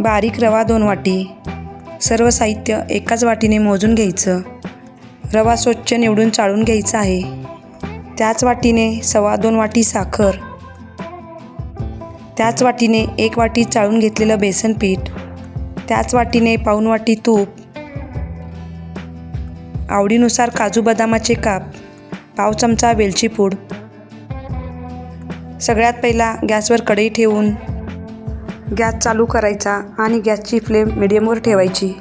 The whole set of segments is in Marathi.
बारीक रवा दोन वाटी. सर्व साहित्य एकाच वाटीने मोजून घ्यायचं. रवा स्वच्छ निवडून चाळून घ्यायचा आहे. त्याच वाटीने सव्वा दोन वाटी साखर. त्याच वाटीने एक वाटी चाळून घेतलेलं बेसन पीठ. त्याच वाटीने पाऊण वाटी तूप. आवडीनुसार काजू बदामाचे काप. पाव चमचा वेलची पूड. सगळ्यात पहिला गॅसवर कढई ठेवून गॅस चालू करायचा आणि गॅसची फ्लेम मिडियमवर ठेवायची.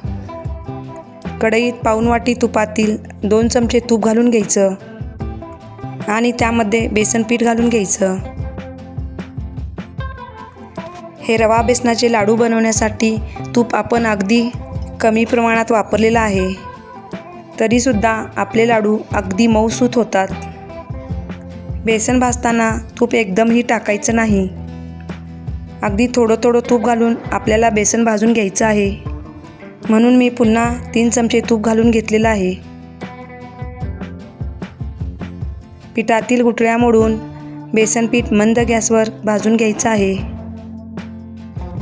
कढईत पाऊण वाटी तुपातील दोन चमचे तूप घालून घ्यायचं. आणि त्यामध्ये बेसन पीठ घालून घ्यायचं. हे रवा बेसनाचे लाडू बनवण्यासाठी तूप आपण अगदी कमी प्रमाणात वापरलेलं आहे. तरीसुद्धा आपले लाडू अगदी मऊसूत होतात. बेसन भाजताना तूप एकदमही टाकायचं नाही. अगदी थोडं थोडं तूप घालून आपल्याला बेसन भाजून घ्यायचं आहे. म्हणून मी पुन्हा तीन चमचे तूप घालून घेतलेलं आहे. पिठातील गुठळ्या मोडून बेसन पीठ मंद गॅसवर भाजून घ्यायचं आहे.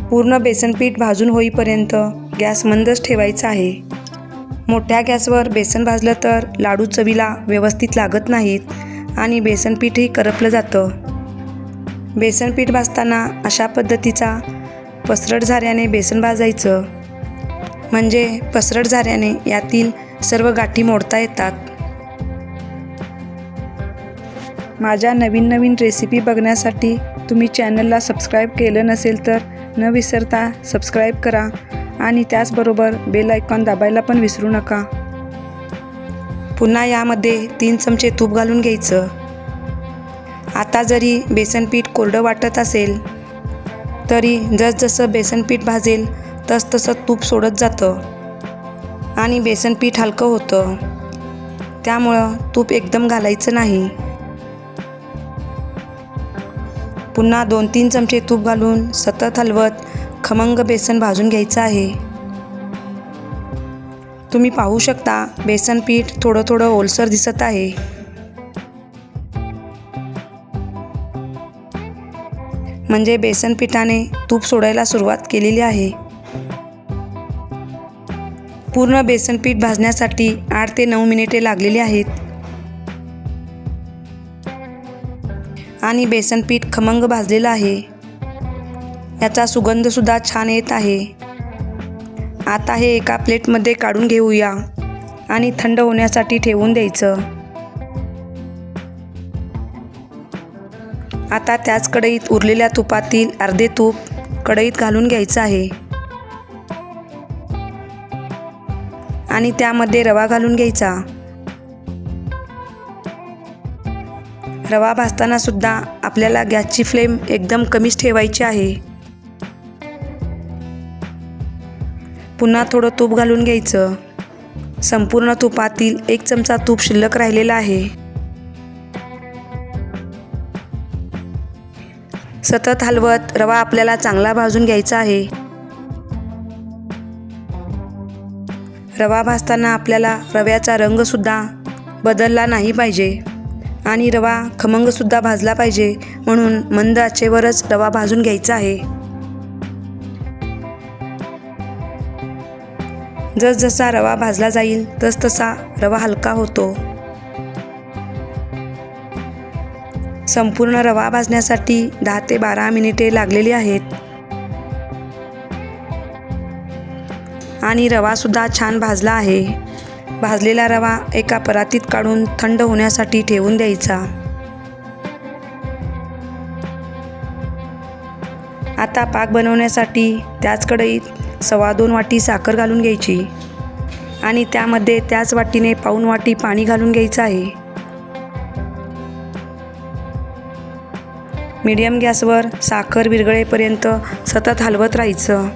पूर्ण बेसन पीठ भाजून होईपर्यंत गॅस मंदच ठेवायचा आहे. मोठ्या गॅसवर बेसन भाजलं तर लाडू चवीला व्यवस्थित लागत नाहीत आणि बेसन पीठही करपलं जातं. बेसन पीठ भाजताना अशा पद्धतीचा पसरट झाऱ्याने बेसन भाजायचं. म्हणजे पसरट झाऱ्याने यातील सर्व गाठी मोडता येतात. माझ्या नवीन नवीन रेसिपी बघण्यासाठी तुम्ही चॅनलला सबस्क्राईब केलं नसेल तर न विसरता सबस्क्राईब करा आणि त्याचबरोबर बेल आयकॉन दाबायला पण विसरू नका. पुन्हा यामध्ये तीन चमचे तूप घालून घ्यायचं. आता जरी बेसनपीठ कोरडं वाटत असेल तरी जसजसं बेसनपीठ भाजेल तसतसं तूप सोडत जातं आणि बेसनपीठ हलकं होतं. त्यामुळं तूप एकदम घालायचं नाही. पुन्हा दोन तीन चमचे तूप घालून सतत हलवत खमंग बेसन भाजून घ्यायचं आहे. तुम्ही पाहू शकता बेसन पीठ थोडं थोडं ओलसर दिसत आहे. म्हणजे बेसन पिठाने तूप सोडायला सुरुवात केलेली आहे. पूर्ण बेसन पीठ भाजण्यासाठी आठ ते नऊ मिनिटे लागलेली आहेत. आणि बेसन पीठ खमंग भाजलेलं आहे. याचा सुगंधसुद्धा छान येत आहे. आता हे एका प्लेटमध्ये काढून घेऊया आणि थंड होण्यासाठी ठेवून द्यायचं. आता त्याच कढईत उरलेल्या तुपातील अर्धे तूप कढईत घालून घ्यायचं आहे. आणि त्यामध्ये रवा घालून घ्यायचा. रवा भाजताना सुद्धा आपल्याला गॅसची फ्लेम एकदम कमीच ठेवायची आहे. पुन्हा थोडं तूप घालून घ्यायचं. संपूर्ण तुपातील एक चमचा तूप शिल्लक राहिलेला आहे. सतत हलवत रवा आपल्याला चांगला भाजून घ्यायचा आहे. रवा भाजताना आपल्याला रव्याचा रंगसुद्धा बदलला नाही पाहिजे आणि रवा खमंगसुद्धा भाजला पाहिजे म्हणून मंद आचेवरच रवा भाजून घ्यायचा आहे. जसजसा रवा भाजला जाईल तसतसा रवा हलका होतो. संपूर्ण रवा भाजण्यासाठी दहा ते बारा मिनिटे लागलेली आहेत. आणि रवासुद्धा छान भाजला आहे. भाजलेला रवा एका परातीत काढून थंड होण्यासाठी ठेवून द्यायचा. आता पाक बनवण्यासाठी त्याच कढईत सव्वा दोन वाटी साखर घालून घ्यायची. आणि त्यामध्ये त्याच वाटीने पाऊण वाटी पाणी घालून घ्यायचं आहे. मीडियम गॅसवर साखर विरघळेपर्यंत सतत हलवत राहायचं.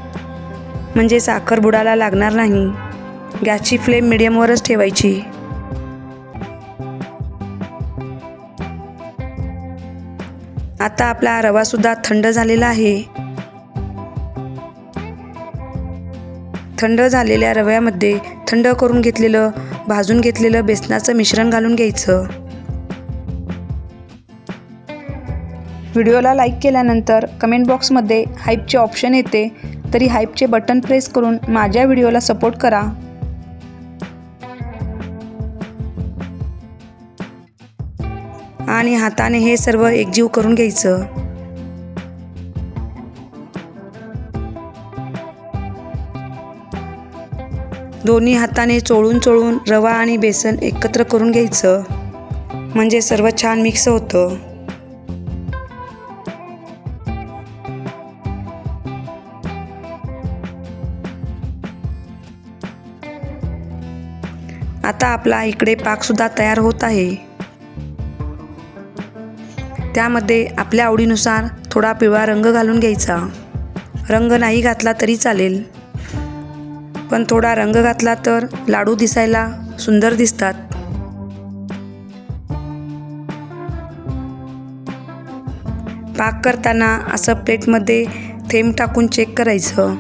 म्हणजे साखर बुडाला लागणार नाही. गॅसची फ्लेम मिडियमवरच ठेवायची. आता आपला रवासुद्धा थंड झालेला आहे. थंड झालेल्या रव्यामध्ये थंड करून घेतलेलं भाजून घेतलेलं बेसनाचं मिश्रण घालून घ्यायचं. व्हिडिओला लाईक केल्यानंतर कमेंट बॉक्समध्ये हाईपचे ऑप्शन येते तरी हाईपचे बटन प्रेस करून माझ्या व्हिडिओला सपोर्ट करा. आणि हाताने हे सर्व एकजीव करून घ्यायचं. दोन्ही हाताने चोळून चोळून रवा आणि बेसन एकत्र करून घ्यायचं. म्हणजे सर्व छान मिक्स होतं. आता आपला इकडे पाकसुद्धा तयार होत आहे. त्यामध्ये आपल्या आवडीनुसार थोडा पिवळा रंग घालून घ्यायचा. रंग नाही घातला तरी चालेल. पण थोडा रंग घातला तर लाडू दिसायला सुंदर दिसतात. पाक करताना असं प्लेटमध्ये थेंब टाकून चेक करायचं.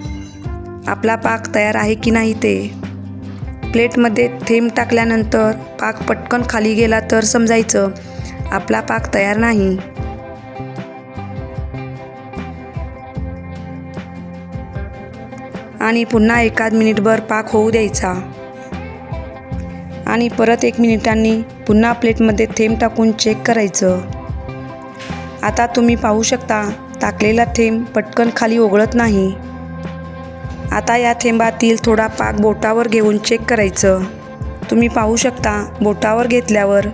आपला पाक तयार आहे की नाही ते. प्लेटमध्ये थेंब टाकल्यानंतर पाक पटकन खाली गेला तर समजायचं आपला पाक तयार नाही. आणि पुन्हा एकाद मिनिटभर पाक होऊ द्यायचा. आणि परत एक मिनिटांनी पुन्हा प्लेटमध्ये थेंब टाकून चेक करायचं. आता तुम्ही पाहू शकता टाकलेला थेंब पटकन खाली ओघळत नाही. आता या थेंबातील थोडा पाक बोटावर घेऊन चेक करायचं. तुम्ही पाहू शकता बोटावर घेतल्यावर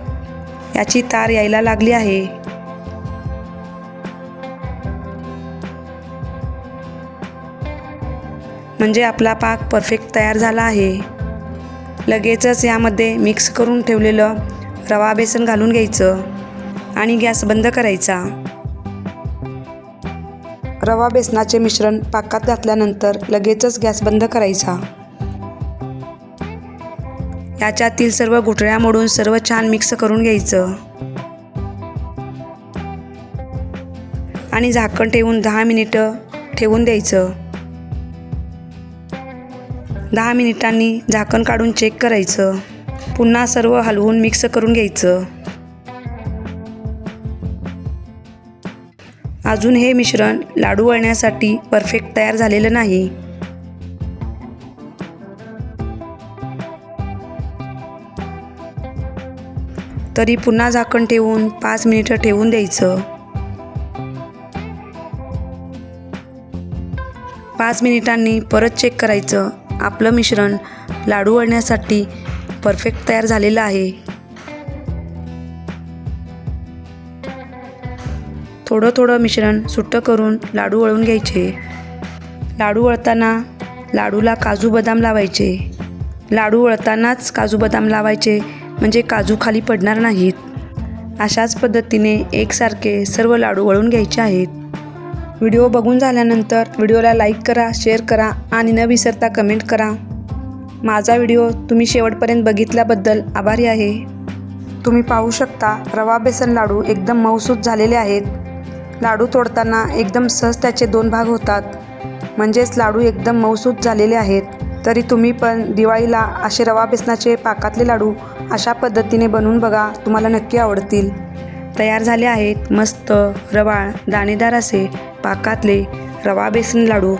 याची तार यायला लागली आहे. म्हणजे आपला पाक परफेक्ट तयार झाला आहे. लगेचच यामध्ये मिक्स करून ठेवलेलं रवा बेसन घालून घ्यायचं आणि गॅस बंद करायचा. रवा बेसनाचे मिश्रण पाकात घातल्यानंतर लगेचच गॅस बंद करायचा. याच्यातील सर्व घुटळ्या मोडून सर्व छान मिक्स करून घ्यायचं. आणि झाकण ठेवून दहा मिनिटं ठेवून द्यायचं. दहा मिनिटांनी झाकण काढून चेक करायचं. पुन्हा सर्व हलवून मिक्स करून घ्यायचं. अजून हे मिश्रण लाडू वळण्यासाठी परफेक्ट तयार झालेलं नाही. तरी पुन्हा झाकण ठेवून पाच मिनिटं ठेवून द्यायचं. पाच मिनिटांनी परत चेक करायचं. आपलं मिश्रण लाडू वळण्यासाठी परफेक्ट तयार झालेलं आहे. थोडं थोडं मिश्रण सुट्टं करून लाडू वळून घ्यायचे. लाडू वळताना लाडूला काजू बदाम लावायचे. लाडू वळतानाच काजू बदाम लावायचे म्हणजे काजू खाली पडणार नाहीत. अशाच पद्धतीने एकसारखे सर्व लाडू वळून घ्यायचे आहेत. व्हिडिओ बघून झाल्यानंतर व्हिडिओला लाईक करा शेअर करा आणि न विसरता कमेंट करा. माझा व्हिडिओ तुम्ही शेवटपर्यंत बघितल्याबद्दल आभारी आहे. तुम्ही पाहू शकता रवा बेसन लाडू एकदम मऊसूत झालेले आहेत. लाडू तोडताना एकदम सहज त्याचे दोन भाग होतात. म्हणजेच लाडू एकदम मऊसूत झालेले आहेत. तरी तुम्ही पण दिवाळीला असे रवा बेसनाचे पाकातले लाडू अशा पद्धतीने बनवून बघा तुम्हाला नक्की आवडतील. तयार झाले आहेत मस्त रवाळ दाणेदार असे पाकातले रवा बेसन लाडू.